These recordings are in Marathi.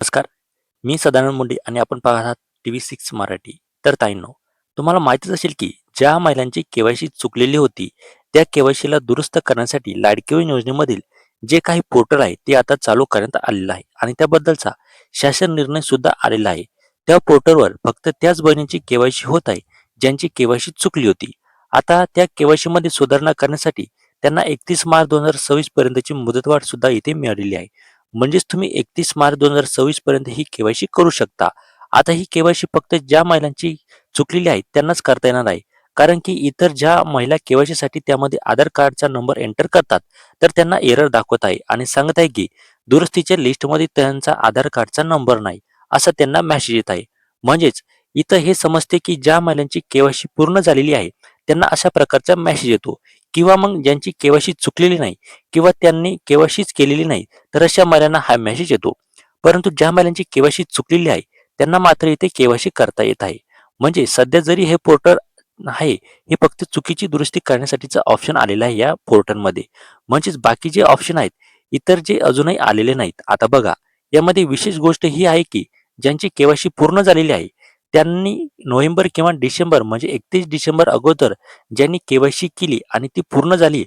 नमस्कार. मी सदानंद मुंडे आणि आपण पाहत आहात टी व्ही सिक्स मराठी. तर ताईंनो तुम्हाला माहितीच असेल की ज्या महिलांची केवायसी चुकलेली होती त्या केवायसीला दुरुस्त करण्यासाठी लाडकी योजनेमधील जे काही पोर्टल आहे ते आता चालू करण्यात आलेलं आहे. आणि त्याबद्दलचा शासन निर्णय सुद्धा आलेला आहे. त्या पोर्टलवर फक्त त्याच बहिणींची केवायसी होत आहे ज्यांची केवायसी चुकली होती. आता त्या केवायसी मध्ये सुधारणा करण्यासाठी त्यांना एकतीस मार्च दोन हजार सव्वीस पर्यंतची मुदतवाढ सुद्धा इथे मिळालेली आहे. म्हणजेच तुम्ही एकतीस मार्च दोन हजार सव्वीस पर्यंत ही केवायसी करू शकता. आता ही केवायसी फक्त ज्या महिलांची चुकलेली आहे त्यांनाच करता येणार आहे कारण की इतर ज्या महिला केवायसी साठी त्यामध्ये आधार कार्डचा नंबर एंटर करतात तर त्यांना एरर दाखवत आहे आणि सांगत आहे की दुरुस्तीच्या लिस्टमध्ये त्यांचा आधार कार्डचा नंबर नाही असा त्यांना मेसेज येत आहे. म्हणजेच इथं हे समजते की ज्या महिलांची केवायसी पूर्ण झालेली आहे त्यांना अशा प्रकारचा मेसेज येतो. किंवा मग ज्यांची केवायसी चुकलेली नाही किंवा त्यांनी केवायसीच केलेली नाही तर अशा महिलांना हा मेसेज येतो. परंतु ज्या महिलांची केवायसी चुकलेली आहे त्यांना मात्र इथे केवायसी करता येत आहे. म्हणजे सध्या जरी हे पोर्टल आहे हे फक्त चुकीची दुरुस्ती करण्यासाठीचं ऑप्शन आलेलं आहे या पोर्टलमध्ये म्हणजेच बाकी जे ऑप्शन आहेत इतर जे अजूनही आलेले नाहीत. आता बघा यामध्ये विशेष गोष्ट ही आहे की ज्यांची केवायसी पूर्ण झालेली आहे त्यांनी नोव्हेंबर किंवा डिसेंबर म्हणजे एकतीस डिसेंबर अगोदर ज्यांनी केवायसी केली आणि ती पूर्ण झाली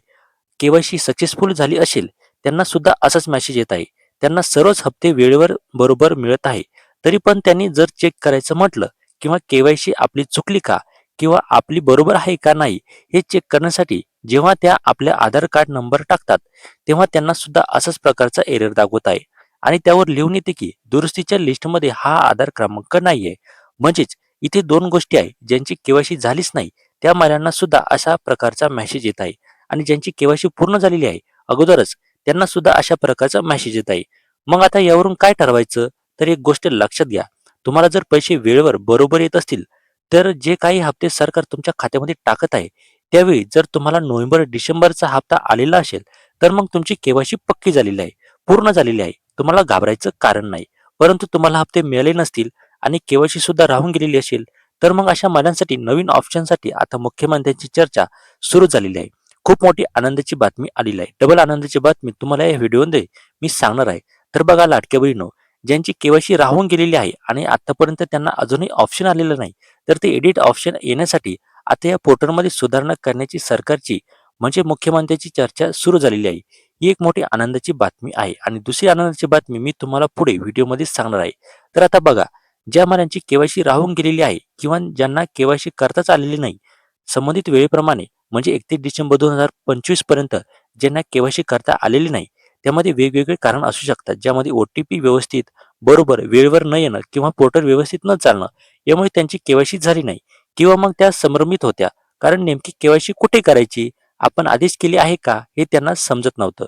केवायसी सक्सेसफुल झाली असेल त्यांना सुद्धा असाच मेसेज येत आहे. त्यांना सर्वच हप्ते वेळेवर बरोबर मिळत आहे. तरी पण त्यांनी जर चेक करायचं म्हटलं किंवा केवायसी आपली चुकली का किंवा आपली बरोबर आहे का नाही हे चेक करण्यासाठी जेव्हा त्या आपल्या आधार कार्ड नंबर टाकतात तेव्हा त्यांना सुद्धा असाच प्रकारचा एरर दाखवत आहे. आणि त्यावर लिहून येते की दुरुस्तीच्या लिस्टमध्ये हा आधार क्रमांक नाहीये. म्हणजेच इथे दोन गोष्टी आहे ज्यांची केवायसी झालीच नाही त्या महिलांना सुद्धा अशा प्रकारचा मेसेज येत आहे. आणि ज्यांची केवायसी पूर्ण झालेली आहे अगोदरच त्यांना सुद्धा अशा प्रकारचा मेसेज येत आहे. मग आता यावरून काय ठरवायचं? तर एक गोष्ट लक्षात घ्या. तुम्हाला जर पैसे वेळेवर बरोबर येत असतील तर जे काही हप्ते सरकार तुमच्या खात्यामध्ये टाकत आहे त्यावेळी जर तुम्हाला नोव्हेंबर डिसेंबरचा हप्ता आलेला असेल तर मग तुमची केवायसी पक्की झालेली आहे पूर्ण झालेली आहे. तुम्हाला घाबरायचं कारण नाही. परंतु तुम्हाला हप्ते मिळाले नसतील आणि केवायसी सुद्धा राहून गेलेली असेल तर मग अशा महिलांसाठी नवीन ऑप्शनसाठी आता मुख्यमंत्र्यांची चर्चा सुरू झालेली आहे. खूप मोठी आनंदाची बातमी आलेली आहे. डबल आनंदाची बातमी तुम्हाला या व्हिडिओमध्ये मी सांगणार आहे. तर बघा लाडक्या बहिणो ज्यांची केवायसी राहून गेलेली आहे आणि आतापर्यंत त्यांना अजूनही ऑप्शन आलेलं नाही तर ते एडिट ऑप्शन येण्यासाठी आता या पोर्टलमध्ये सुधारणा करण्याची सरकारची म्हणजे मुख्यमंत्र्यांची चर्चा सुरू झालेली आहे. ही एक मोठी आनंदाची बातमी आहे. आणि दुसरी आनंदाची बातमी मी तुम्हाला पुढे व्हिडिओमध्ये सांगणार आहे. तर आता बघा ज्या मालांची केवायसी राहून गेलेली आहे किंवा ज्यांना केवायसी करताच आलेली नाही संबंधित वेळेप्रमाणे म्हणजे एकतीस डिसेंबर दोन हजार पंचवीसपर्यंत ज्यांना केवायसी करता आलेली नाही त्यामध्ये वेगवेगळे कारण असू शकतात ज्यामध्ये ओ टी पी व्यवस्थित बरोबर वेळेवर न येणं किंवा पोर्टल व्यवस्थित न चालणं यामुळे त्यांची केवायसी झाली नाही किंवा मग त्या संभ्रमित होत्या. कारण नेमकी केवायसी कुठे करायची? आपण आधीच केली आहे का? हे त्यांना समजत नव्हतं.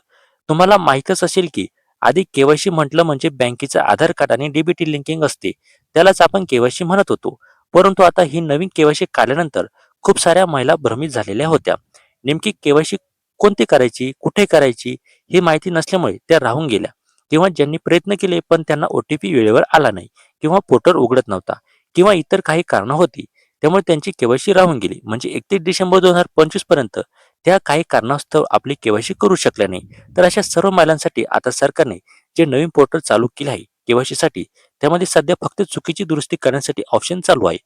तुम्हाला माहीतच असेल की आधी केवायसी म्हटलं म्हणजे बँकेचं आधार कार्ड आणि डीबीटी लिंकिंग असते. त्यालाच आपण केवायसी म्हणत होतो. परंतु आता ही नवीन केवायसी काढल्यानंतर खूप साऱ्या महिला भ्रमित झालेल्या होत्या. नेमकी केवायसी कोणती करायची कुठे करायची ही माहिती नसल्यामुळे त्या राहून गेल्या. किंवा ज्यांनी प्रयत्न केले पण त्यांना ओटीपी वेळेवर आला नाही. किंवा पोर्टल उघडत नव्हता. किंवा इतर काही कारणं होती. त्यामुळे त्यांची केवायसी राहून गेली. म्हणजे एकतीस डिसेंबर दोन हजार पंचवीसपर्यंत त्या काही कारणास्तव आपली केवायसी करू शकल्या नाही. तर अशा सर्व महिलांसाठी आता सरकारने जे नवीन पोर्टल चालू केले आहे केवायसी साठी त्यामध्ये सध्या फक्त चुकीची दुरुस्ती करण्यासाठी ऑप्शन चालू आहे.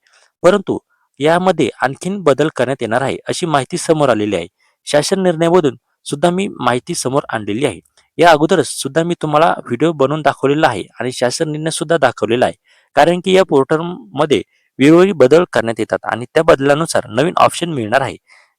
परंतु यामध्ये आणखीन बदल करण्यात येणार आहे अशी माहिती समोर आलेली आहे. शासन निर्णयामधून सुद्धा मी माहिती समोर आणलेली आहे. या अगोदरच सुद्धा मी तुम्हाला व्हिडिओ बनवून दाखवलेला आहे आणि शासन निर्णय सुद्धा दाखवलेला आहे. कारण की या पोर्टलमध्ये वेळोवेळी बदल करण्यात येतात आणि त्या बदलानुसार नवीन ऑप्शन मिळणार आहे.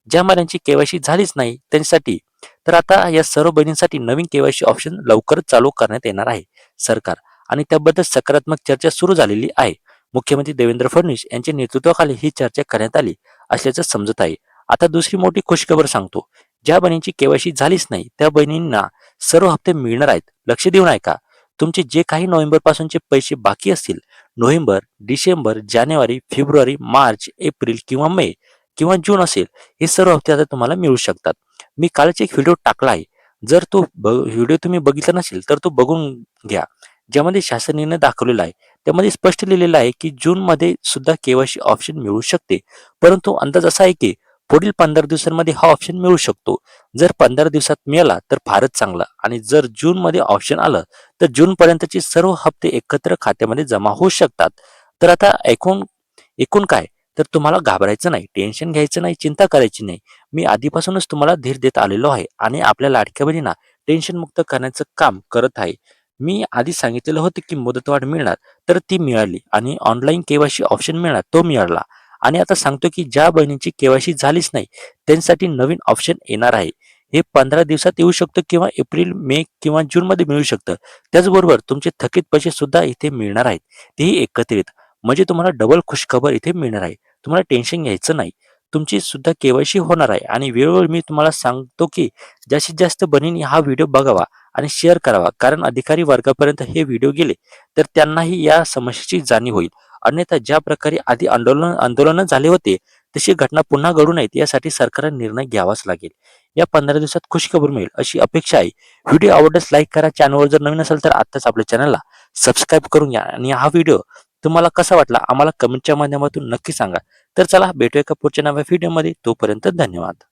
ज्या महिलांची केवायसी झालीच नाही त्यांच्यासाठी तर आता या सर्व बहिणींसाठी नवीन केवायसी ऑप्शन लवकरच चालू करण्यात येणार आहे सरकार. आणि त्याबद्दल सकारात्मक चर्चा सुरू झालेली आहे. मुख्यमंत्री देवेंद्र फडणवीस यांच्या नेतृत्वाखाली ही चर्चा करण्यात आली असल्याचं समजत आहे. आता दुसरी मोठी खुशखबर सांगतो. ज्या बहिणींची केवायसी झालीच नाही त्या बहिणींना सर्व हप्ते मिळणार आहेत. लक्ष देऊन ऐका तुमचे जे काही नोव्हेंबर पासूनचे पैसे बाकी असतील नोव्हेंबर डिसेंबर जानेवारी फेब्रुवारी मार्च एप्रिल किंवा मे किंवा जून असेल हे सर्व हप्ते आता तुम्हाला मिळू शकतात. मी कालच एक व्हिडिओ टाकला आहे. जर तो व्हिडिओ तुम्ही बघितला नसेल तर तो बघून घ्या. ज्यामध्ये शासनाने दाखवलेला आहे. त्यामध्ये स्पष्ट लिहिलेलं आहे की जूनमध्ये सुद्धा केवायसी ऑप्शन मिळू शकते. परंतु अंदाज असा आहे की पुढील पंधरा दिवसांमध्ये हा ऑप्शन मिळू शकतो. जर पंधरा दिवसात मिळाला तर फारच चांगलं. आणि जर जूनमध्ये ऑप्शन आलं तर जूनपर्यंतचे सर्व हप्ते एकत्र खात्यामध्ये जमा होऊ शकतात. तर आता एकूण एकूण काय? तर तुम्हाला घाबरायचं नाही टेन्शन घ्यायचं नाही चिंता करायची नाही. मी आधीपासूनच तुम्हाला धीर देत आलेलो आहे आणि आपल्या लाडक्या बहिणींना टेन्शन मुक्त करण्याचं काम करत आहे. मी आधी सांगितलेलं होतं की मुदतवाढ मिळणार तर ती मिळाली. आणि ऑनलाईन केवायसी ऑप्शन मिळणार तो मिळाला. आणि आता सांगतो की ज्या बहिणींची केवायसी झालीच नाही त्यांच्यासाठी नवीन ऑप्शन येणार आहे. हे पंधरा दिवसात येऊ शकतं किंवा एप्रिल मे किंवा जून मध्ये मिळू शकतं. त्याचबरोबर तुमचे थकीत पैसे सुद्धा इथे मिळणार आहेत. तेही एकत्रित. म्हणजे तुम्हाला डबल खुशखबर इथे मिळणार आहे. तुम्हाला टेन्शन घ्यायचं नाही. तुमची सुद्धा केवायसी होणार आहे. आणि वेळोवेळी मी तुम्हाला सांगतो की जास्तीत जास्त बहिणींनी हा व्हिडिओ बघावा आणि शेअर करावा. कारण अधिकारी वर्गापर्यंत हे व्हिडिओ गेले तर त्यांनाही या समस्येची जाणीव होईल. अन्यथा ज्या प्रकारे आधी आंदोलन आंदोलन झाले होते तशी घटना पुन्हा घडू नयेत यासाठी सरकारने निर्णय घ्यावाच लागेल. या पंधरा दिवसात खुशखबर मिळेल अशी अपेक्षा आहे. व्हिडिओ आवडल्यास लाईक करा चॅनलवर जर नवीन असेल तर आत्ताच आपल्या चॅनलला सबस्क्राईब करून घ्या. आणि हा व्हिडिओ तुम्हाला कसा वाटला आम्हाला कमेंटच्या माध्यमातून नक्की सांगा. तर चला भेटूया का पुढच्या नव्या व्हिडिओमध्ये. तोपर्यंत धन्यवाद.